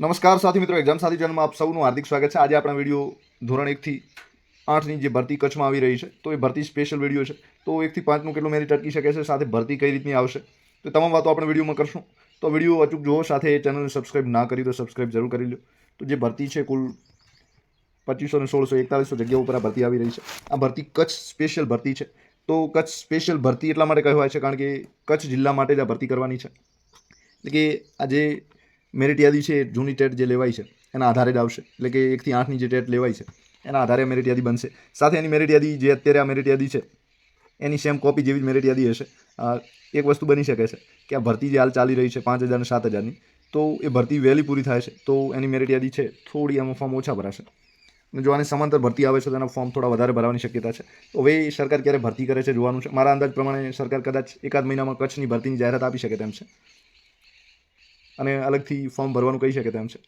નમસ્કાર સાથી મિત્રો એક્ઝામ સાથી જન્મ આપ સૌનું હાર્દિક સ્વાગત છે. આજે આપણા વીડિયો ધોરણ એકથી આઠની જે ભરતી કચ્છમાં આવી રહી છે, તો એ ભરતી સ્પેશિયલ વીડિયો છે. તો એકથી પાંચનું કેટલું મેરિટ અટકી શકે છે, સાથે ભરતી કઈ રીતની આવશે, તો તમામ વાતો આપણે વિડીયોમાં કરશું. તો વીડિયો અચૂક જુઓ, સાથે ચેનલને સબસ્ક્રાઇબ ના કરી તો સબસ્ક્રાઇબ જરૂર કરી લો. તો જે ભરતી છે, કુલ પચીસો ને સોળસો એકતાલીસો જગ્યાઓ ઉપર આ ભરતી આવી રહી છે. આ ભરતી કચ્છ સ્પેશિયલ ભરતી છે. તો કચ્છ સ્પેશિયલ ભરતી એટલા માટે કહેવાય છે, કારણ કે કચ્છ જિલ્લા માટે જ આ ભરતી કરવાની છે. એટલે કે આ જે મેરિટ યાદી છે જૂની ટેટ જે લેવાય છે, એના આધારે જ આવશે. એટલે કે એકથી આઠની જે ટેટ લેવાય છે, એના આધારે મેરિટ યાદી બનશે. સાથે એની મેરિટ યાદી જે અત્યારે આ મેરિટ યાદી છે, એની સેમ કોપી જેવી જ મેરિટ યાદી હશે. એક વસ્તુ બની શકે છે કે આ ભરતી જે હાલ ચાલી રહી છે પાંચ હજાર અને સાત હજારની, તો એ ભરતી વહેલી પૂરી થાય છે, તો એની મેરિટ યાદી છે થોડી એમાં ફોર્મ ઓછા ભરાશે. અને જો આને સમાંતર ભરતી આવે છે, તો એના ફોર્મ થોડા વધારે ભરવાની શક્યતા છે. તો હવે સરકાર ક્યારે ભરતી કરે છે જોવાનું છે. મારા અંદાજ પ્રમાણે સરકાર કદાચ એકાદ મહિનામાં કચ્છની ભરતીની જાહેરાત આપી શકે તેમ છે. અને અલગથી ફોર્મ ભરવાનું કહી શકે તેમ છે.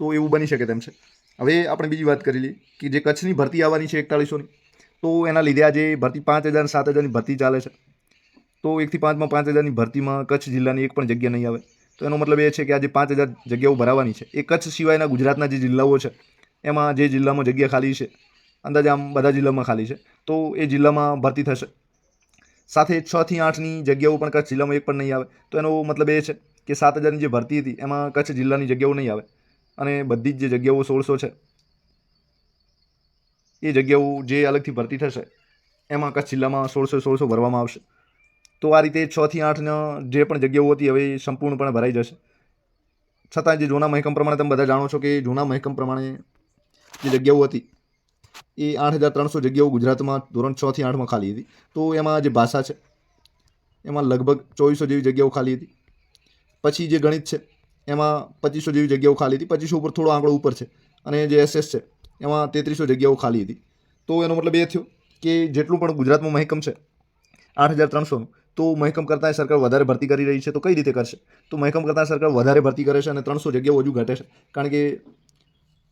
તો એવું બની શકે તેમ છે. હવે આપણે બીજી વાત કરી લઈએ કે જે કચ્છની ભરતી આવવાની છે એકતાળીસોની તો એના લીધે આજે ભરતી પાંચ હજાર સાત હજારની ભરતી ચાલે છે. તો એકથી પાંચમાં પાંચ હજારની ભરતીમાં કચ્છ જિલ્લાની એક પણ જગ્યા નહીં આવે. તો એનો મતલબ એ છે કે આજે પાંચ હજાર જગ્યાઓ ભરાવાની છે. એ કચ્છ સિવાયના ગુજરાતના જે જિલ્લાઓ છે, એમાં જે જિલ્લામાં જગ્યા ખાલી છે, અંદાજે આમ બધા જિલ્લામાં ખાલી છે, તો એ જિલ્લામાં ભરતી થશે. સાથે છથી આઠની જગ્યાઓ પણ કચ્છ જિલ્લામાં એક પણ નહીં આવે. તો એનો મતલબ એ છે કે સાત હજારની જે ભરતી હતી, એમાં કચ્છ જિલ્લાની જગ્યાઓ નહીં આવે. અને બધી જ જે જગ્યાઓ સોળસો છે, એ જગ્યાઓ જે અલગથી ભરતી થશે, એમાં કચ્છ જિલ્લામાં સોળસો સોળસો ભરવામાં આવશે. તો આ રીતે છથી આઠના જે પણ જગ્યાઓ હતી, હવે સંપૂર્ણપણે ભરાઈ જશે. છતાં જે જૂના મહેકમ પ્રમાણે તમે બધા જાણો છો કે જૂના મહેકમ પ્રમાણે જે જગ્યાઓ હતી, એ આઠ હજાર ત્રણસો જગ્યાઓ ગુજરાતમાં ધોરણ છથી આઠમાં ખાલી હતી. તો એમાં જે ભાષા છે, એમાં લગભગ ચોવીસો જેવી જગ્યાઓ ખાલી હતી. પછી જે ગણિત છે, એમાં પચીસો જેવી જગ્યાઓ ખાલી હતી. પચીસો ઉપર થોડો આંકડો ઉપર છે. અને જે એસએસ છે, એમાં તેત્રીસો જગ્યાઓ ખાલી હતી. તો એનો મતલબ એ થયો કે જેટલું પણ ગુજરાતમાં મહેકમ છે, આઠ હજાર ત્રણસોનું, તો મહેકમ કરતાં સરકાર વધારે ભરતી કરી રહી છે, તો કઈ રીતે કરશે? તો મહેકમ કરતાં સરકાર વધારે ભરતી કરે છે અને ત્રણસો જગ્યાઓ હજુ ઘટે છે. કારણ કે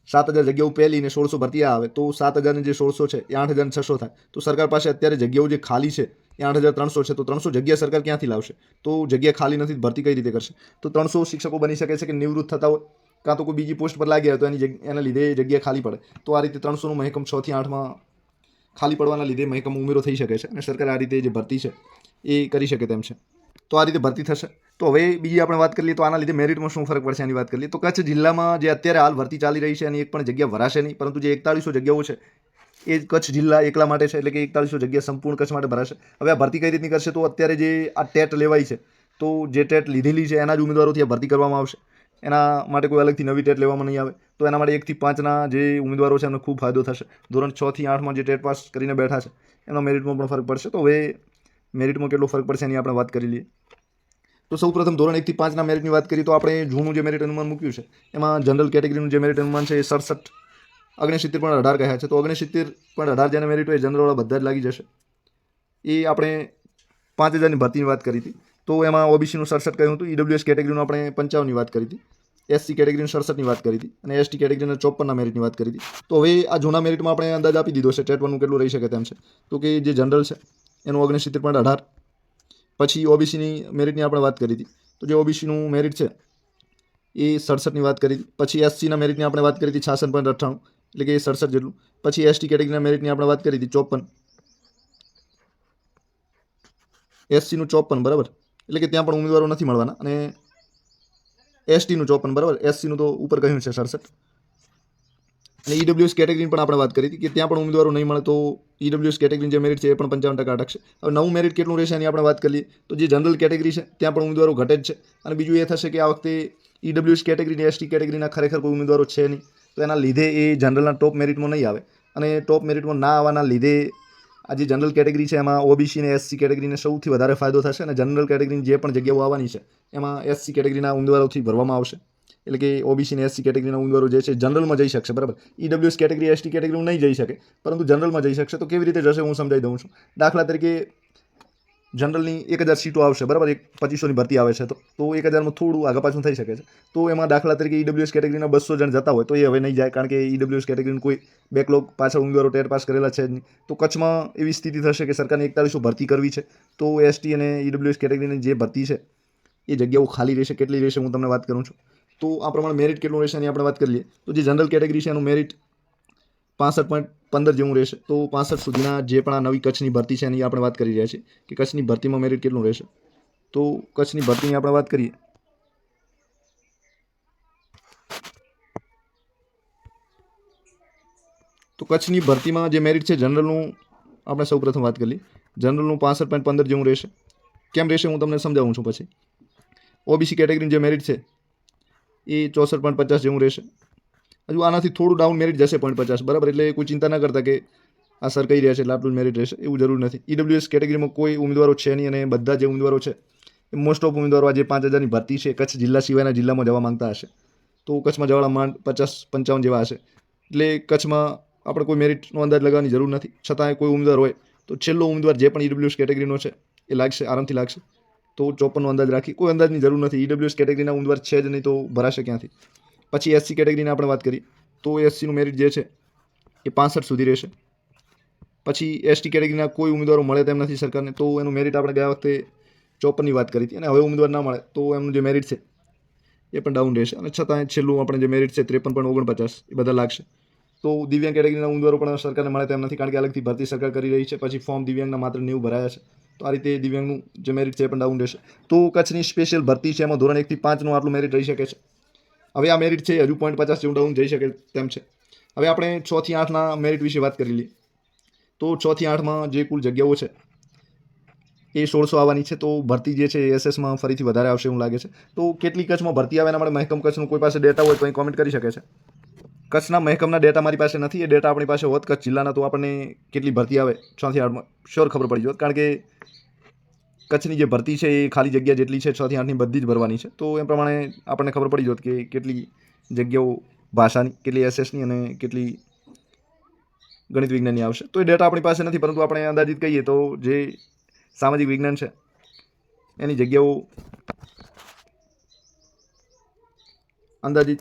સાત હજાર જગ્યાઓ પહેલી ને સોળસો ભરતી આવે, તો સાત હજારની જે સોળસો છે, એ આઠ હજાર છસો થાય. તો સરકાર પાસે અત્યારે જગ્યાઓ જે ખાલી છે એ આઠ હજાર ત્રણસો છે, તો ત્રણસો જગ્યા સરકાર ક્યાંથી લાવશે? તો જગ્યા ખાલી નથી, ભરતી કઈ રીતે કરશે? તો ત્રણસો શિક્ષકો બની શકે છે કે નિવૃત્ત થતા હોય? કાં તો કોઈ બીજી પોસ્ટ પર લાગ્યા તો એની એના લીધે જગ્યા ખાલી પડે. તો આ રીતે ત્રણસોનું મહેકમ છથી આઠમાં ખાલી પડવાના લીધે મહેકમ ઉમેરો થઈ શકે છે અને સરકાર આ રીતે જે ભરતી છે, એ કરી શકે તેમ છે. તો આ રીતે ભરતી થશે. તો હવે બીજી આપણે વાત કરીએ તો આના લીધે મેરિટમાં શું ફરક પડશે એની વાત કરીએ. તો કચ્છ જિલ્લામાં જે અત્યારે હાલ ભરતી ચાલી રહી છે એની એક પણ જગ્યા ભરાશે નહીં, પરંતુ જે એકતાળીસો જગ્યાઓ છે એ કચ્છ જિલ્લા એકલા માટે છે, એટલે કે એકતાલીસો જગ્યા સંપૂર્ણ કચ્છ માટે ભરાશે. હવે આ ભરતી કઈ રીતની કરશે? તો અત્યારે જે આ ટેટ લેવાય છે, તો જે ટેટ લીધેલી છે, એના જ ઉમેદવારોથી આ ભરતી કરવામાં આવશે. એના માટે કોઈ અલગથી નવી ટેટ લેવામાં નહીં આવે. તો એના માટે એકથી પાંચના જે ઉમેદવારો છે, એમને ખૂબ ફાયદો થશે. ધોરણ છથી આઠમાં જે ટેટ પાસ કરીને બેઠા છે, એના મેરિટમાં પણ ફરક પડશે. તો હવે મેરિટમાં કેટલો ફરક પડશે એની આપણે વાત કરી લઈએ. તો સૌ પ્રથમ ધોરણ એકથી પાંચના મેરિટની વાત કરીએ, તો આપણે જૂનું જે મેરિટ અનુમાન મૂક્યું છે, એમાં જનરલ કેટેગરીનું જે મેરિટ અનુમાન છે, એ સડસઠ ઓગણસિત્તેર પણ અઢાર કહ્યા છે. તો ઓગણસિત્તેર પણ અઢાર જેને મેરિટ હોય જનરલવાળા બધા જ લાગી જશે. એ આપણે પાંચ હજારની ભરતીની વાત કરી હતી. તો એમાં ઓબીસીનું સડસઠ કહ્યું હતું. ઈડબ્લ્યુએસ કેટેગરીનું આપણે પંચાવનની વાત કરી હતી. એસસી કેટેગરીની સડસઠની વાત કરી હતી. અને એસટી કેટેગરીના ચોપનના મેરિટની વાત કરી હતી. તો હવે આ જૂના મેરિટમાં આપણે અંદાજ આપી દીધો છે. ટેટ વનનું કેટલું રહી શકે તેમ છે. તો કે જે જનરલ છે, એનું ઓગણસિત્તેર પોઈન્ટ અઢાર. પછી ઓબીસીની મેરિટની આપણે વાત કરી હતી. તો જે ઓબીસીનું મેરિટ છે, એ સડસઠની વાત કરી હતી. પછી એસસીના મેરિટની આપણે વાત કરી હતી છાસઠ પોઈન્ટ અઠ્ઠાણું. એટલે કે એ સડસઠ જેટલું. પછી એસટી કેટેગરીના મેરિટની આપણે વાત કરી હતી, ચોપન. એસસીનું ચોપન, બરાબર? એટલે કે ત્યાં પણ ઉમેદવારો નથી મળવાના. અને એસટીનું ચોપન, બરાબર? એસસીનું તો ઉપર કહ્યું છે સડસઠ. અને ઈડબ્લ્યુએસ કેટેગરીની પણ આપણે વાત કરી હતી કે ત્યાં પણ ઉમેદવારો નહીં મળે તો ઈડબ્લ્યુએસ કેટેગરીની જે મેરિટ છે એ પણ પંચાવન ટકા અટકશે. હવે નવું મેરિટ કેટલું રહેશે એની આપણે વાત કરીએ તો જે જનરલ કેટેગરી છે, ત્યાં પણ ઉમેદવારો ઘટે જ છે. અને બીજું એ થશે કે આ વખતે ઈડબ્લ્યુએસ કેટેગરીની એસટી કેટેગરીના ખરેખર કોઈ ઉમેદવારો છે નહીં. તો એના લીધે એ જનરલના ટોપ મેરિટમાં નહીં આવે. અને ટોપ મેરિટમાં ના આવવાના લીધે આ જે જનરલ કેટેગરી છે, એમાં ઓબીસી ને એસસી કેટેગરીને સૌથી વધારે ફાયદો થશે અને જનરલ કેટેગરીની જે પણ જગ્યાઓ આવવાની છે, એમાં એસસી કેટેગરીના ઉમેદવારોથી ભરવામાં આવશે. એટલે કે ઓબીસી ને એસસી કેટેગરીના ઉમેદવારો જે છે, જનરલમાં જઈ શકશે, બરાબર? ઈડબ્લ્યુએસ કેટેગરી એસટી કેટેગરીમાં નહીં જઈ શકે, પરંતુ જનરલમાં જઈ શકશે. તો કેવી રીતે જશે હું સમજાવી દઉં છું. દાખલા તરીકે જનરલની એક હજાર સીટો આવશે, બરાબર? એક પચીસોની ભરતી આવે છે તો. તો એક હજારમાં થોડું આગળ પાછું થઈ શકે છે. તો એમાં દાખલા તરીકે ઈડબ્લ્યુએસ કેટેગરીના બસો જણ જતા હોય, તો એ હવે નહીં જાય, કારણ કે ઈડબ્લ્યુએસ કેટેગરીનું કોઈ બેકલોગ પાછળ ઉમેદવારો ટેટ પાસ કરેલા છે નહીં. તો કચ્છમાં એવી સ્થિતિ થશે કે સરકારને એકતાલીસો ભરતી કરવી છે. તો એસટી અને ઈડબ્લ્યુએસ કેટેગરીની જે ભરતી છે, એ જગ્યાઓ ખાલી રહેશે, કેટલી રહેશે હું તમને વાત કરું છું. તો આ પ્રમાણે મેરિટ કેટલું રહેશે એની આપણે વાત કરી લઈએ. તો જે જનરલ કેટેગરી છે એનું મેરિટ પાસઠ પોઈન્ટ પંદર જેવું રહેશે. તો પાસઠ સુધીના જે પણ આ નવી કચ્છની ભરતી છે એની આપણે વાત કરી રહ્યા છીએ કે કચ્છની ભરતીમાં મેરિટ કેટલું રહેશે. તો કચ્છની ભરતીની આપણે વાત કરીએ. તો કચ્છની ભરતીમાં જે મેરિટ છે જનરલનું આપણે સૌ પ્રથમ વાત કરી જનરલનું પાસઠ પોઈન્ટ પંદર જેવું રહેશે. કેમ રહેશે હું તમને સમજાવું છું પછી. ઓબીસી કેટેગરીની જે મેરિટ છે એ ચોસઠ પોઈન્ટ પચાસ જેવું રહેશે. હજુ આનાથી થોડું ડાઉન મેરિટ જશે પોઈન્ટ પચાસ, બરાબર? એટલે કોઈ ચિંતા ન કરતા કે આ સર કહી રહ્યા છે, એટલે આટલું મેરિટ રહેશે, એવું જરૂર નથી. ઈડબ્લ્યુએસ કેટેગરીમાં કોઈ ઉમેદવારો છે નહીં અને બધા જે ઉમેદવારો છે, એ મોસ્ટ ઓફ ઉમેદવારો આ જે પાંચ હજારની ભરતી છે, કચ્છ જિલ્લા સિવાયના જિલ્લામાં જવા માંગતા હશે. તો કચ્છમાં જવાના માંડ પચાસ, પંચાવન જેવા હશે. એટલે કચ્છમાં આપણે કોઈ મેરિટનો અંદાજ લગાવવાની જરૂર નથી. છતાંય કોઈ ઉમેદવાર હોય, તો છેલ્લો ઉમેદવાર જે પણ ઈડબ્લ્યુએસ કેટેગરીનો છે, એ લાગશે, આરામથી લાગશે. તો ચોપનનો અંદાજ રાખી, કોઈ અંદાજની જરૂર નથી. ઈડબ્લ્યુએસ કેટેગરીના ઉમેદવાર છે જ નહીં તો ભરાશે ક્યાંથી? પછી એસસી કેટેગરીની આપણે વાત કરીએ તો એસસીનું મેરિટ જે છે, એ પાસઠ સુધી રહેશે. પછી એસટી કેટેગરીના કોઈ ઉમેદવારો મળે તેમ નથી સરકારને, તો એનું મેરિટ આપણે ગયા વખતે ચોપનની વાત કરી હતી. અને હવે ઉમેદવાર ના મળે, તો એમનું જે મેરિટ છે, એ પણ ડાઉન રહેશે. અને છતાં છેલ્લું આપણે જે મેરિટ છે, ત્રેપન પણ ઓગણપચાસ, એ બધા લાગશે. તો દિવ્યાંગ કેટેગરીના ઉમેદવારો પણ સરકારને મળે તેમ નથી, કારણ કે અલગથી ભરતી સરકાર કરી રહી છે. પછી ફોર્મ દિવ્યાંગના માત્ર નેવું ભરાયા છે. તો આ રીતે દિવ્યાંગનું જે મેરિટ છે, એ પણ ડાઉન રહેશે. તો કચ્છની સ્પેશિયલ ભરતી છે, એમાં ધોરણ એકથી પાંચનું આટલું મેરિટ રહી શકે છે. હવે આ મેરિટ છે, હજુ પોઈન્ટ પચાસ જેવું ડાઉન જઈ શકે તેમ છે. હવે આપણે છથી આઠના મેરિટ વિશે વાત કરી લઈએ. તો છથી આઠમાં જે કુલ જગ્યાઓ છે, એ સોળસો આવવાની છે. તો ભરતી જે છે, એ એસએસમાં ફરીથી વધારે આવશે એવું લાગે છે. તો કેટલી કચ્છમાં ભરતી આવે એના માટે મહેકમ કચ્છનું કોઈ પાસે ડેટા હોય તો અહીં કોમેન્ટ કરી શકે છે. કચ્છના મહેકમના ડેટા મારી પાસે નથી, એ ડેટા આપણી પાસે હોત કચ્છ જિલ્લાના, તો આપણને કેટલી ભરતી આવે છથી આઠમાં? શ્યોર ખબર પડી જોત કારણ કે કચ્છની જે ભરતી છે એ ખાલી જગ્યા જેટલી છે, છ થી આઠની બધી જ ભરવાની છે. તો એ પ્રમાણે આપણને ખબર પડી જોત કે કેટલી જગ્યાઓ ભાષાની, કેટલી એસએસની અને કેટલી ગણિત વિજ્ઞાનની આવશે. તો એ ડેટા આપણી પાસે નથી, પરંતુ આપણે અંદાજિત કહીએ તો જે સામાજિક વિજ્ઞાન છે, એની જગ્યાઓ અંદાજિત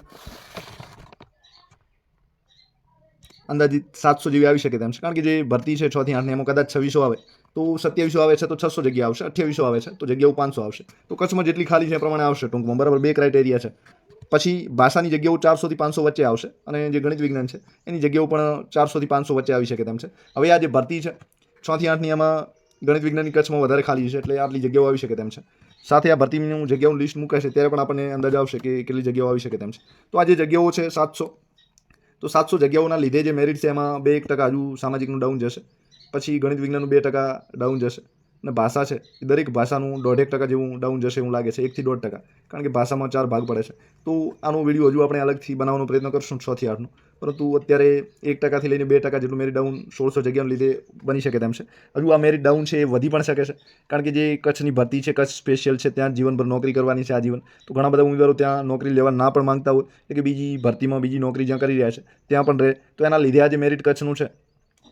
અંદાજિત સાતસો જેવી આવી શકે તેમ છે. કારણ કે જે ભરતી છે, છ થી આઠની, એમાં કદાચ છવ્વીસો આવે. તો સત્યાવીસો આવે છે, તો છસો જગ્યા આવશે, અઠ્યાવીસો આવે છે, તો જગ્યાઓ પાંચસો આવશે. તો કચ્છમાં જેટલી ખાલી છે એ પ્રમાણે આવશે ટૂંકમાં, બરાબર, બે ક્રાઇટેરિયા છે. પછી ભાષાની જગ્યાઓ ચારસોથી પાંચસો વચ્ચે આવશે અને જે ગણિત વિજ્ઞાન છે, એની જગ્યાઓ પણ ચારસોથી પાંચસો વચ્ચે આવી શકે તેમ છે. હવે આ જે ભરતી છે, છથી આઠની એમાં ગણિત વિજ્ઞાનની કચ્છમાં વધારે ખાલી છે એટલે આટલી જગ્યાઓ આવી શકે તેમ છે. સાથે આ ભરતીનું જગ્યાઓનું લિસ્ટ મૂકાશે ત્યારે પણ આપણને અંદાજ આવશે કે કેટલી જગ્યાઓ આવી શકે તેમ છે. તો આ જે જગ્યાઓ છે સાતસો, તો સાતસો જગ્યાઓના લીધે જે મેરિટ છે એમાં બે એક ટકા હજુ સામાજિકનું ડાઉન જશે. પછી ગણિત વિજ્ઞાનનું બે ટકા ડાઉન જશે. અને ભાષા છે, એ દરેક ભાષાનું દોઢેક ટકા જેવું ડાઉન જશે એવું લાગે છે, એકથી દોઢ ટકા. કારણ કે ભાષામાં ચાર ભાગ પડે છે. તો આનો વીડિયો હજુ આપણે અલગથી બનાવવાનો પ્રયત્ન કરશું છથી આઠનો. પરંતુ અત્યારે એક ટકાથી લઈને બે ટકા જેટલું મેરિટ ડાઉન સોળસો જગ્યાને લીધે બની શકે તેમ છે. હજુ આ મેરિટ ડાઉન છે એ વધી પણ શકે છે. કારણ કે જે કચ્છની ભરતી છે, કચ્છ સ્પેશિયલ છે, ત્યાં જીવનભર નોકરી કરવાની છે આ જીવન. તો ઘણા બધા ઉમેદવારો ત્યાં નોકરી લેવા ના પણ માંગતા હોય. કે બીજી ભરતીમાં બીજી નોકરી જ્યાં કરી રહ્યા છે, ત્યાં પણ રહે. તો એના લીધે આ જે મેરિટ કચ્છનું છે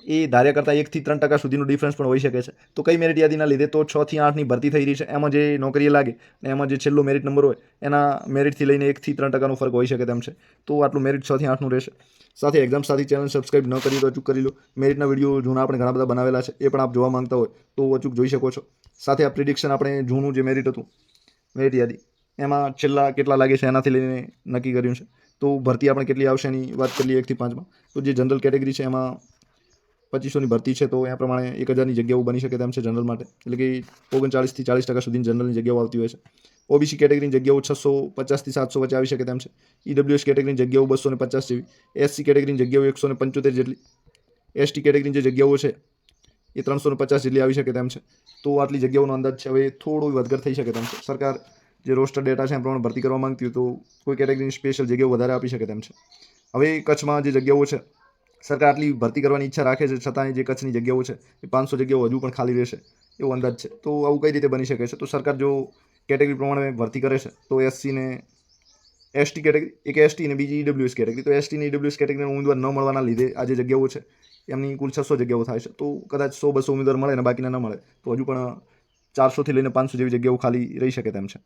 એ ધાર્યા કરતાં એકથી ત્રણ ટકા સુધીનું ડિફરન્સ પણ હોઈ શકે છે. તો કઈ મેરિટ યાદીના લીધે તો છ થી આઠની ભરતી થઈ રહી છે. એમાં જે નોકરીએ લાગે અને એમાં જે છેલ્લો મેરિટ નંબર હોય, એના મેરિટથી લઈને એકથી ત્રણ ટકાનો ફરક હોઈ શકે તેમ છે. તો આટલું મેરિટ છ થી આઠનું રહેશે. સાથે એક્ઝામ સાથે ચેનલ સબસ્ક્રાઇબ ન કરી તો અચૂક કરી લો. મેરિટના વીડિયો જૂના આપણે ઘણા બધા બનાવેલા છે, એ પણ આપ જોવા માંગતા હોય તો અચૂક જોઈ શકો છો. સાથે આ પ્રિડિક્શન આપણે જૂનું જે મેરિટ હતું મેરિટ યાદી, એમાં છેલ્લા કેટલા લાગે છે એનાથી લઈને નક્કી કર્યું છે. તો ભરતી આપણે કેટલી આવશે એની વાત કરી લઈએ એકથી પાંચમાં. તો જે જનરલ કેટેગરી છે એમાં પચીસોની ભરતી છે, તો એ પ્રમાણે એક હજારની જગ્યાઓ બની શકે તેમ છે જનરલ માટે. એટલે કે ઓગણચાળીસથી ચાળીસ ટકા સુધીની જનરલની જગ્યાઓ આવતી હોય છે. ઓબીસી કેટેગરીની જગ્યાઓ છસો પચાસથી સાતસો વચ્ચે આવી શકે તેમ છે. ઈડબ્લ્યુએસ કેટેગરીની જગ્યાઓ બસો ને પચાસ જેવી. એસસી કેટેગરીની જગ્યાઓ એકસો ને પંચોતેર જેટલી. એસટી કેટેગરીની જે જગ્યાઓ છે, એ ત્રણસો ને પચાસ જેટલી આવી શકે તેમ છે. તો આટલી જગ્યાઓનો અંદાજ છે. હવે થોડો વધઘટ થઈ શકે તેમ છે. સરકાર જે રોસ્ટર ડેટા છે એ પ્રમાણે ભરતી કરવા માંગતી હોય તો કોઈ કેટેગરીની સ્પેશિયલ જગ્યાઓ વધારે આપી શકે તેમ છે. હવે કચ્છમાં જે જગ્યાઓ છે સરકાર આટલી ભરતી કરવાની ઈચ્છા રાખે છે, છતાંય જે કચ્છની જગ્યાઓ છે, એ પાંચસો જગ્યાઓ હજુ પણ ખાલી રહેશે. એવો અંદાજ છે. તો આવું કઈ રીતે બની શકે છે? તો સરકાર જો કેટેગરી પ્રમાણે ભરતી કરે છે, તો એસસીને એસટી કેટેગરી, એક એસટી અને બીજી ઈડબ્લ્યુએસ કેટેગરી. તો એસટીની ઈડબ્લ્યુએસ કેટેગરીના ઉમેદવાર ન મળવાના લીધે આ જે જગ્યાઓ છે, એમની કુલ છસો જગ્યાઓ થાય છે. તો કદાચ સો બસો ઉમેદવાર મળે અને બાકીના ન મળે. તો હજુ પણ ચારસોથી લઈને પાંચસો જેવી જગ્યાઓ ખાલી રહી શકે તેમ છે.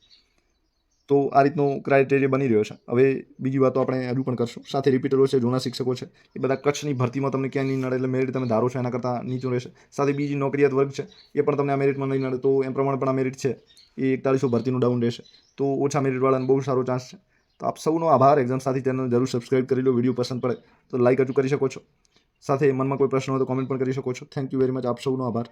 તો આ રીતનો ક્રાઇટેરિયા બની રહ્યો છે. હવે બીજી વાતો આપણે હજુ પણ કરશું. સાથે રિપીટરો છે, જૂના શિક્ષકો છે, એ બધા કચ્છની ભરતીમાં તમને ક્યાંય નહીં નડે એટલે મેરિટ તમે ધારો છો, એના કરતાં નીચું રહેશે. સાથે બીજી નોકરિયાત વર્ગ છે, એ પણ તમને આ મેરિટમાં નહીં નડે. તો એમ પ્રમાણે પણ આ મેરિટ છે, એ એકતાળીસો ભરતીનું ડાઉન રહેશે. તો ઓછા મેરિટવાળાને બહુ સારો ચાન્સ છે. તો આપ સૌનો આભાર. એક્ઝામ સાથી ચેનલ જરૂર સબસ્ક્રાઇબ કરી લો. વીડિયો પસંદ પડે તો લાઇક હજુ કરી શકો છો. સાથે મનમાં કોઈ પ્રશ્ન હોય તો કોમેન્ટ પણ કરી શકો છો. થેન્ક યુ વેરી મચ આપ સૌનો આભાર.